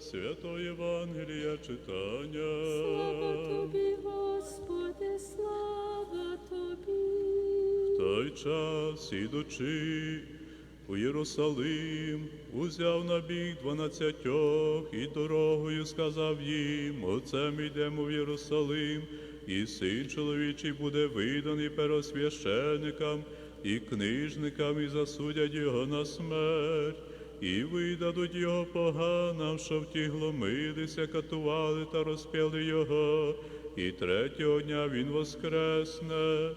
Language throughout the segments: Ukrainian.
Святої Євангелія читання. Слава тобі, Господи, слава тобі. В той час, ідучи у Єрусалим, узяв на бік дванадцятьох і дорогою сказав їм, Отцем йдемо в Єрусалим, і син чоловічий буде виданий первосвященикам і книжникам, і засудять його на смерть. І видадуть його поганам, що втігломилися, катували та розп'яли його, і третього дня він воскресне.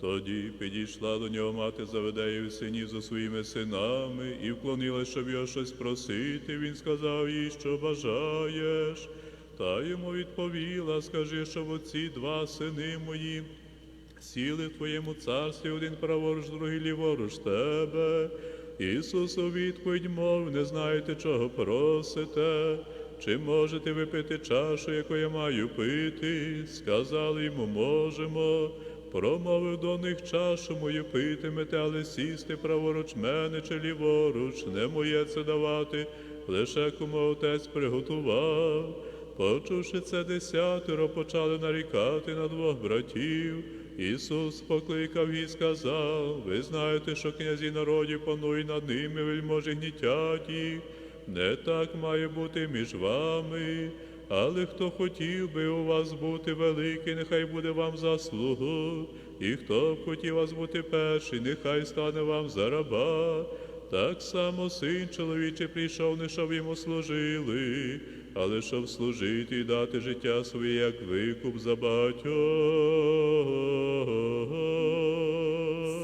Тоді підійшла до нього мати Заведеїв синів зі своїми синами, і вклонилась, щоб його щось просити. Він сказав їй, що бажаєш. Та йому відповіла, скажи, щоб оці два сини мої сіли в твоєму царстві, один праворуч, другий ліворуч тебе. Ісус у відповідь мов, не знаєте, чого просите. Чи можете ви пити чашу, яку я маю пити? Сказали йому, можемо. Промовив до них чашу мою питимете, але сісти праворуч мене чи ліворуч, не моє це давати, лише кому отець приготував. Почувши це десятеро, почали нарікати на двох братів. Ісус покликав і сказав: Ви знаєте, що князі народів панують над ними, вельможі гнітять їх. Не так має бути між вами. Але хто хотів би у вас бути великий, нехай буде вам заслугу, і хто б хотів вас бути перший, нехай стане вам за раба. Так само син чоловічий прийшов, не щоб йому служили, але щоб служити і дати життя своє, як викуп за багатьох.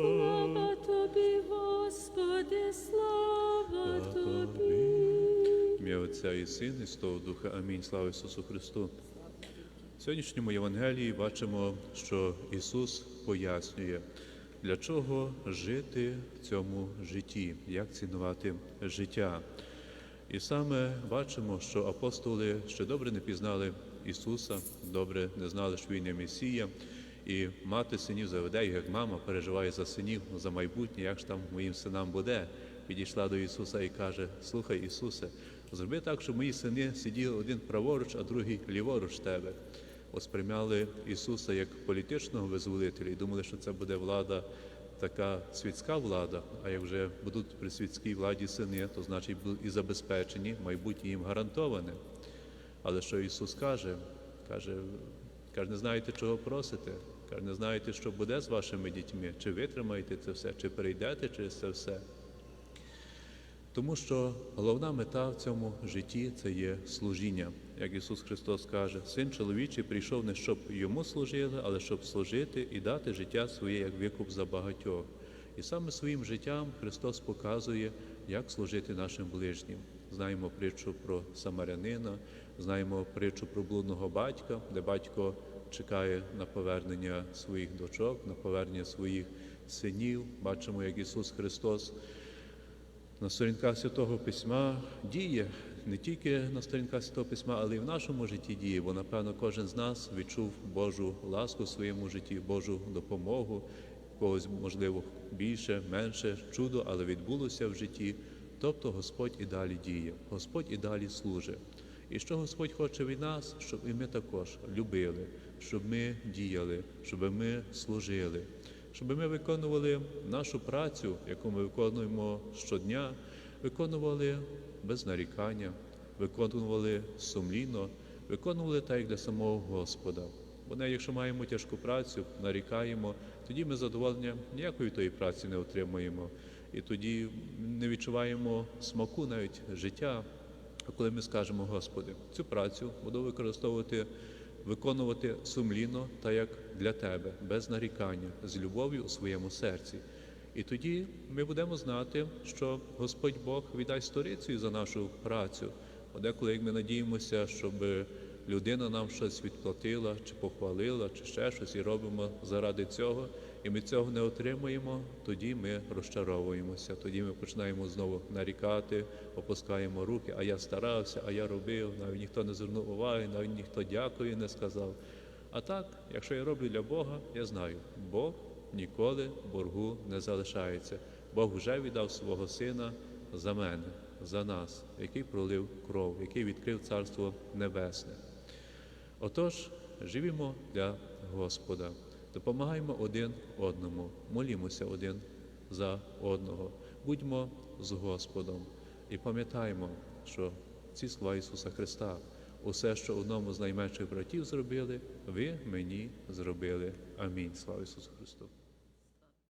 Слава тобі, Господи, слава тобі. Ім'я Отця і Сина, і Святого Духа. Амінь. Слава Ісусу Христу. В сьогоднішньому Євангелії бачимо, що Ісус пояснює, для чого жити в цьому житті, як цінувати життя. І саме бачимо, що апостоли ще добре не пізнали Ісуса, добре не знали, що Він є Месія. І мати синів Заведею, як мама, переживає за синів, за майбутнє, як ж там моїм синам буде. Підійшла до Ісуса і каже: Слухай, Ісусе, зроби так, щоб мої сини сиділи один праворуч, а другий ліворуч тебе. Осприймали Ісуса як політичного визволителя і думали, що це буде влада, така світська влада. А як вже будуть при світській владі сини, то значить будуть і забезпечені, майбутнє їм гарантоване. Але що Ісус каже? Каже, каже, не знаєте, чого просите. Каже, не знаєте, що буде з вашими дітьми, чи витримаєте це все, чи перейдете через це все. Тому що головна мета в цьому житті це є служіння. Як Ісус Христос каже, Син чоловічий прийшов не щоб йому служили, але щоб служити і дати життя своє як викуп за багатьох. І саме своїм життям Христос показує, як служити нашим ближнім. Знаємо притчу про самарянина, знаємо притчу про блудного батька, де батько чекає на повернення своїх дочок, на повернення своїх синів. Бачимо, як Ісус Христос на сторінках Святого Письма діє не тільки на сторінках Святого Письма, але й в нашому житті діє, бо напевно кожен з нас відчув Божу ласку в своєму житті, Божу допомогу, когось можливо більше, менше чудо, але відбулося в житті. Тобто Господь і далі діє, Господь і далі служить. І що Господь хоче від нас, щоб і ми також любили, щоб ми діяли, щоб ми служили, щоб ми виконували нашу працю, яку ми виконуємо щодня, виконували без нарікання, виконували сумлінно, виконували так, як для самого Господа. Бо навіть якщо маємо тяжку працю, нарікаємо, тоді ми задоволення ніякої тої праці не отримуємо. І тоді не відчуваємо смаку навіть життя. А коли ми скажемо, Господи, цю працю буду використовувати, виконувати сумлінно та як для Тебе, без нарікання, з любов'ю у своєму серці. І тоді ми будемо знати, що Господь Бог віддасть сторицю за нашу працю. Бо деколи, як ми надіємося, щоб людина нам щось відплатила, чи похвалила, чи ще щось, і робимо заради цього, і ми цього не отримуємо, тоді ми розчаровуємося, тоді ми починаємо знову нарікати, опускаємо руки, а я старався, а я робив, навіть ніхто не звернув уваги, навіть ніхто дякую не сказав. А так, якщо я роблю для Бога, я знаю, Бог ніколи боргу не залишається. Бог вже віддав свого сина за мене. за нас, який пролив кров, який відкрив Царство Небесне. Отож, живімо для Господа, допомагаємо один одному, молімося один за одного, будьмо з Господом і пам'ятаємо, що ці слова Ісуса Христа, усе, що одному з найменших братів зробили, ви мені зробили. Амінь. Слава Ісусу Христу!